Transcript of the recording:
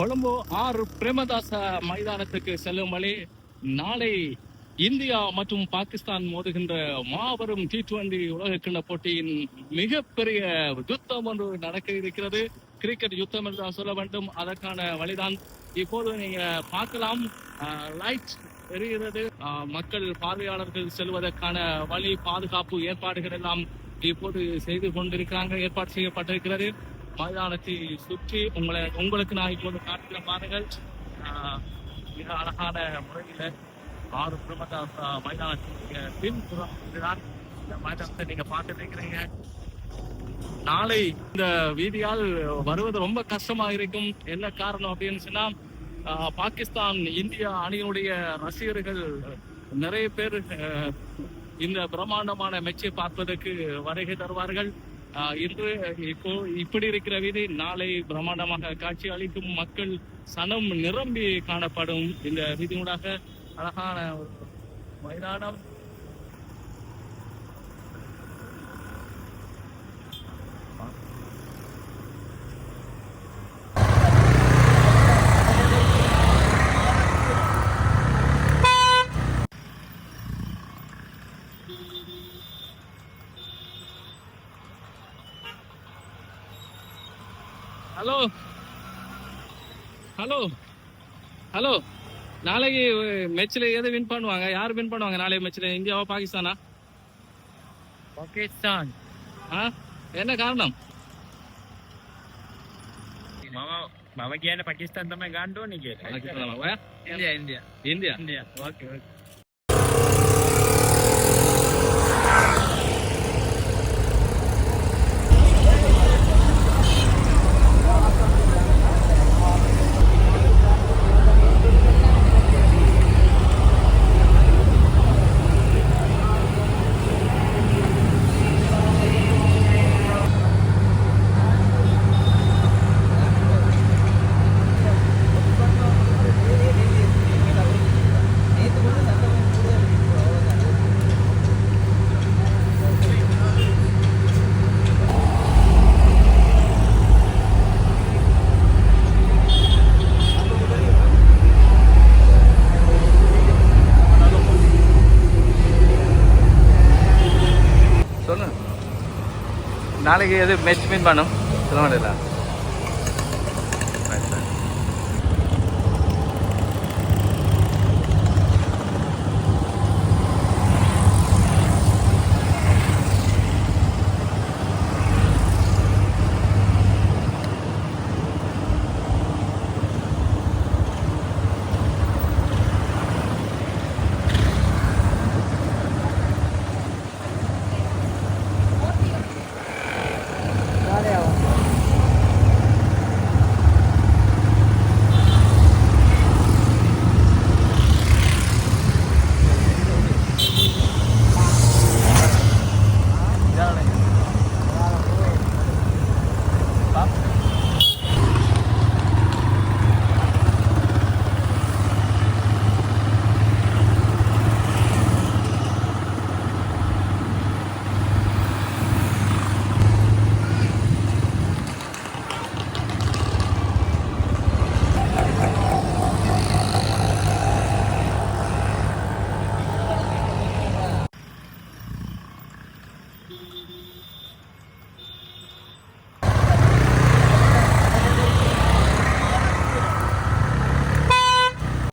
கொழும்பு ஆறு பிரேமதாச மைதானத்துக்கு செல்லும் வழி நாளை இந்தியா மற்றும் பாகிஸ்தான் மோதுகின்ற மாபெரும் டி டுவெண்டி உலகக்கிண்ண போட்டியின் மிகப்பெரிய யுத்தம் ஒன்று நடக்க இருக்கிறது. கிரிக்கெட் யுத்தம் என்று சொல்ல வேண்டும். அதற்கான வழிதான் இப்போது நீங்க பார்க்கலாம். லைட் எரிகிறது. மக்கள் பார்வையாளர்கள் செல்வதற்கான வழி பாதுகாப்பு ஏற்பாடுகள் எல்லாம் இப்போது செய்து கொண்டிருக்கிறாங்க. ஏற்பாடு செய்யப்பட்டிருக்கிறது. மைதானத்தை சுற்றி உங்களை உங்களுக்கு நான் இப்போது காட்டுகிற பாருங்கள் ஆஹ், மிக அழகான முறையில் ஆறு பிரமதாஸ் மைதானத்தினுடைய பின்புறம் இதுதான். இந்த மைதானத்தை நீங்க பார்த்துட்டு இருக்கிறீங்க. நாளை இந்த வீதியால் வருவது ரொம்ப கஷ்டமா இருக்கும். என்ன காரணம் அப்படின்னு சொன்னா ஆஹ், பாகிஸ்தான் இந்தியா அணியினுடைய ரசிகர்கள் நிறைய பேர் இந்த பிரம்மாண்டமான மெச்சை பார்ப்பதற்கு வருகை தருவார்கள். இன்று இப்போ இப்படி இருக்கிற வீதி நாளை பிரம்மாண்டமாக காட்சி அளிக்கும் மக்கள் சனம் நிரம்பி காணப்படும் இந்த வீதியூடாக அழகான மைதானம் Thank you. Hello. Hello. Hello. நாளைக்கு மேட்ச்ல எது வின் பண்ணுவாங்க? யார் வின் பண்ணுவாங்க நாளைக்கு மேட்ச்ல இந்தியாவா பாகிஸ்தானா? பாகிஸ்தான். ஆ? என்ன காரணம்? මම කියන පකිස්තන් තමයි ගණ්ඩෝනි කියලා ඉන්දිය ඉන්දිය ඉන්දිය ඉන්දිය ඕකේ ඕකේ சொல்லு நாளைக்கு எது மெஸ்ட் மீன் பண்ணும். சொல்ல மாட்டேங்களா